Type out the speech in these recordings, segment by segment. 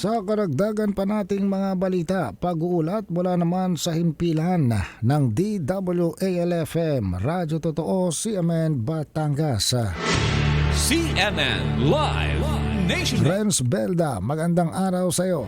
karagdagan pa nating mga balita, pag-uulat mula naman sa himpilan ng DWALFM, Radyo Totoo, CMN Batangas. CNN Live Nation. Renz Belda, magandang araw sa iyo.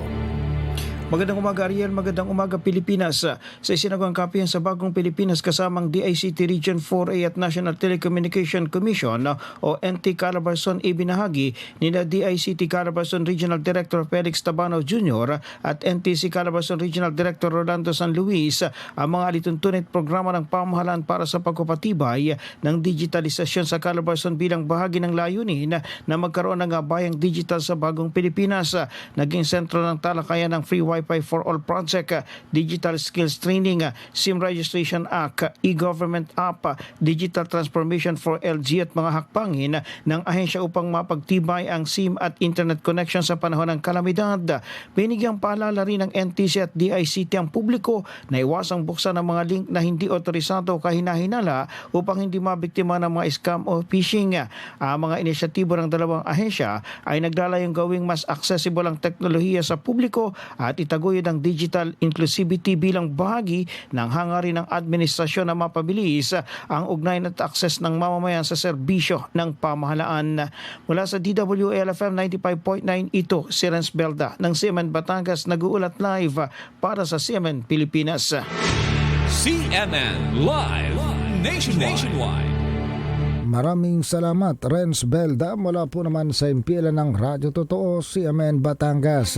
Magandang umaga Ariel, magandang umaga Pilipinas. Sa isinagawang kapihan sa Bagong Pilipinas kasamang DICT Region 4A at National Telecommunication Commission o NT Calabarzon ibinahagi ni na DICT Calabarzon Regional Director Felix Tabano Jr. at NTC Calabarzon Regional Director Rolando San Luis ang mga alituntunit programa ng pamahalaan para sa pagkupatibay ng digitalisasyon sa Calabarzon bilang bahagi ng layunin na magkaroon ng bayang digital sa Bagong Pilipinas. Naging sentro ng talakayan ng Free Wi-Fi for All Project, uh, Digital Skills Training, uh, SIM Registration Act, uh, e-Government App, Digital Transformation for LG at mga hakbangin ng ahensya upang mapagtibay ang SIM at Internet connection sa panahon ng kalamidad. Binigyang paalala rin ng NTC at DICT ang publiko na iwasang buksan ang mga link na hindi otorisado kahinahinala upang hindi mabiktima ng mga scam o phishing. Ang mga inisyatibo ng dalawang ahensya ay naglalayong gawing mas accessible ang teknolohiya sa publiko at itaguyod ang digital inclusivity bilang bahagi ng hangarin ng administrasyon na mapabilis ang ugnayan at access ng mamamayan sa serbisyo ng pamahalaan. Mula sa DWLFM 95.9 ito si Renz Belda ng CMN Batangas nag-uulat live para sa CMN Pilipinas. CNN Live Nation. Nationwide. Maraming salamat Renz Belda mula po naman sa himpilan ng Radyo Totoo, CMN Batangas.